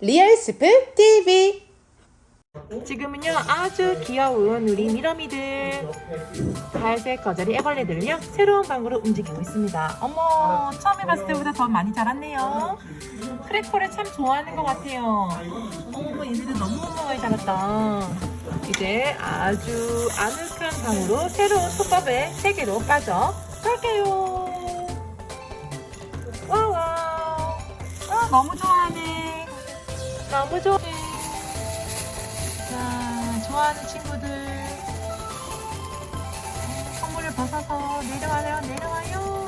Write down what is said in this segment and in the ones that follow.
리얼스프 TV 지금은요 아주 귀여운 우리 미러미들. 갈색 거자리 애벌레들을요 새로운 방으로 움직이고 있습니다. 어머 처음에 봤을 때보다 더 많이 자랐네요. 크래커를 참 좋아하는 것 같아요. 어머 얘네들 너무너무 자랐다. 이제 아주 아늑한 방으로 새로운 톱밥의 세계로 빠져 갈게요. 와와 아 너무 좋아하네 너무 좋아해 자, 좋아하는 친구들. 선물을 벗어서 내려와요, 내려와요.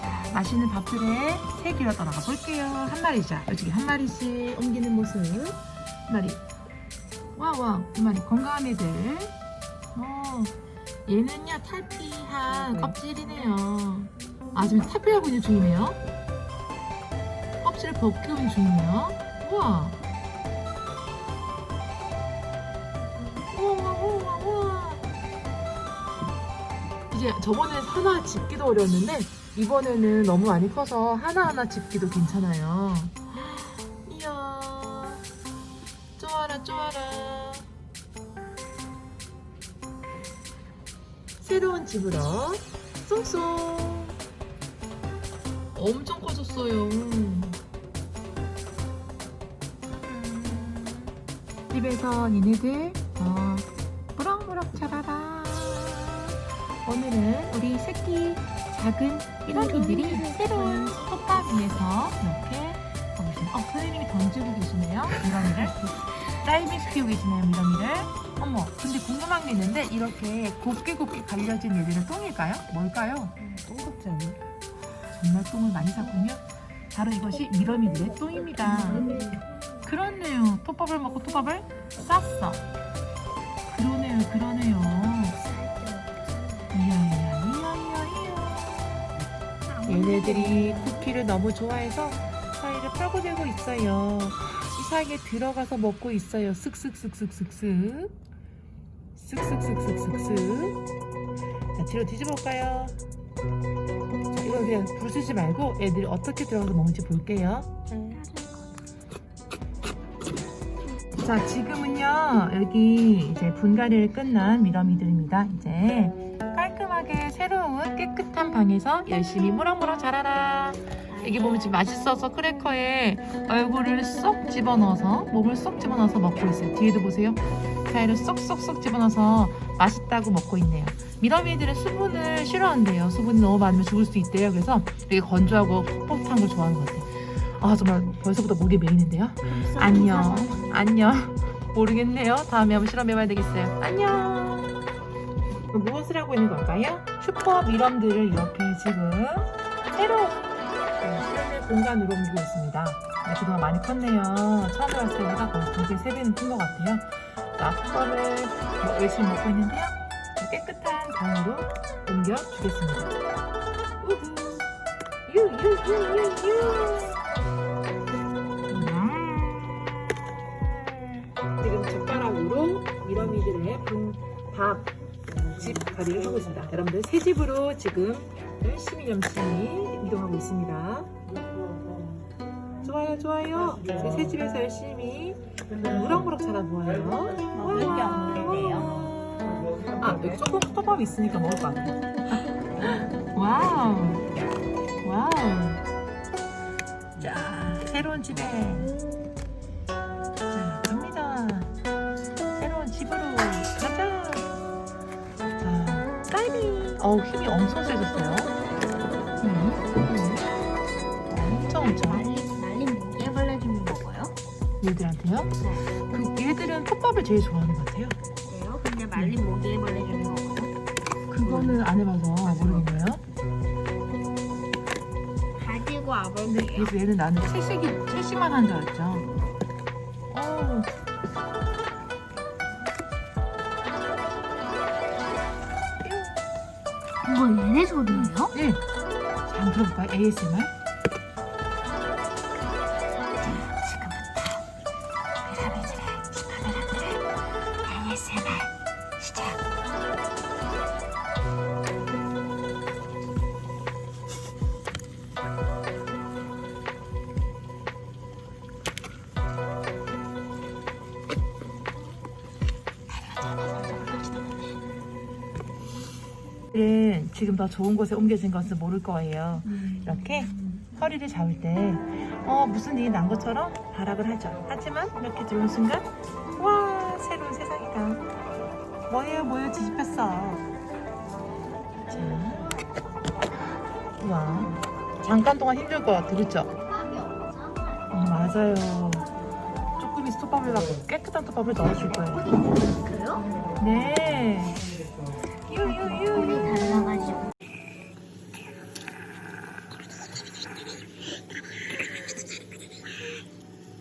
자, 맛있는 밥들에 세기로 떠나가 볼게요. 한 마리죠. 이쪽에 한 마리씩 옮기는 모습. 한 마리. 와, 와, 두 마리. 건강한 애들. 어, 얘는요, 탈피한 껍질이네요. 아, 지금 탈피하고 있는 중이네요. 껍질을 벗기고 있는 중이네요. 우와. 우와 우와 우와. 이제 저번에 하나 집기도 어려웠는데 이번에는 너무 많이 커서 하나하나 집기도 괜찮아요. 이야. 쪼아라 쪼아라. 새로운 집으로 쏙쏙. 엄청 커졌어요 집에서 니네들 어, 무럭무럭 자라라. 오늘은 우리 새끼 작은 이런이들이 새로운 톱밥 위에서 이렇게 보시면 어, 선생님이 던지고 계시네요. 미러미를. 다이빙 키우고 계시네요, 미러미를. 어머, 근데 궁금한 게 있는데 이렇게 곱게 곱게 갈려진 얘들은 똥일까요? 뭘까요? 똥 같지 않아? 정말 똥을 많이 샀군요. 바로 이것이 미러미들의 똥입니다. 그렇네요. 톱밥을 먹고 톱밥을 쌌어. 그러네요, 그러네요. 이야, 이야, 이야, 이야, 이야. 얘네들이 쿠키를 너무 좋아해서 사이를 파고들고 있어요. 이 사이에 들어가서 먹고 있어요. 쓱쓱쓱쓱쓱쓱. 쓱쓱쓱쓱쓱쓱. 자, 뒤로 뒤집어 볼까요? 자, 이거 그냥 부르시지 말고 애들이 어떻게 들어가서 먹는지 볼게요. 자, 지금은요, 여기 이제 분갈이를 끝난 미러미들입니다. 이제 깔끔하게 새로운 깨끗한 방에서 열심히 무럭무럭 자라라. 여기 보면 지금 맛있어서 크래커에 얼굴을 쏙 집어넣어서, 몸을 쏙 집어넣어서 먹고 있어요. 뒤에도 보세요. 사이를 쏙쏙쏙 집어넣어서 맛있다고 먹고 있네요. 미러미들은 수분을 싫어한대요. 수분이 너무 많으면 죽을 수 있대요. 그래서 되게 건조하고 뻣뻣한 걸 좋아하는 것 같아요. 아, 정말 벌써부터 목이 메이는데요. 안녕. 안녕. 모르겠네요. 다음에 한번 실험해봐야 되겠어요. 안녕. 그럼 무엇을 하고 있는 걸까요? 슈퍼 미럼들을 이렇게 지금 새로운 네, 실내 공간으로 옮기고 있습니다. 네, 그동안 많이 컸네요. 처음에 왔을 때보다 거의 두배, 세 배는 큰 것 같아요. 자, 슈퍼를 뭐 열심히 먹고 있는데요. 자, 깨끗한 방으로 옮겨 주겠습니다. 우후. 유, 유, 유, 유, 유. 지금 젓가락으로 미러미들의 분밥 집 가리를 하고 있습니다. 여러분들 새 집으로 지금 열심히 열심히 이동하고 있습니다. 좋아요, 좋아요. 네, 새 집에서 열심히 무럭무럭 자라보아요. 몇개 안 되네요. 아, 여기 조금 톱밥 있으니까 먹을 것 같아요. 와우. 와우. 자, 새로운 집에. 자, 갑니다. 새로운 집으로 가자. 자, 다이빙. 어우, 힘이 엄청 세졌어요. 음, 음. 엄청 엄청. 말린 말린 모기벌레 좀 먹어요? 얘들한테요? 그 얘들은 톱밥을 제일 좋아하는 것 같아요. 말린 모기벌레 좀 먹어요? 그거는 안 해봐서 모르겠네요. 가지고 근데 와볼게요. 그래서 얘는 나는 채식이 채식만 한 줄 알았죠. 어. 이거 얘네 소리예요? 네. 자, 한번 들어볼까요? ASMR. 지금 더 좋은 곳에 옮겨진 것은 모를 거예요. 이렇게 허리를 잡을 때, 어, 무슨 일이 난 것처럼 발악을 하죠. 하지만 이렇게 들어온 순간, 와, 새로운 세상이다. 뭐예요, 뭐예요, 뒤집혔어. 자, 와, 잠깐 동안 힘들 것 같아, 그쵸? 음, 맞아요. 조금 있어 톱밥을 갖고 깨끗한 톱밥을 넣어줄 거예요. 그래요? 네. 유유유. 물이 달라가지고.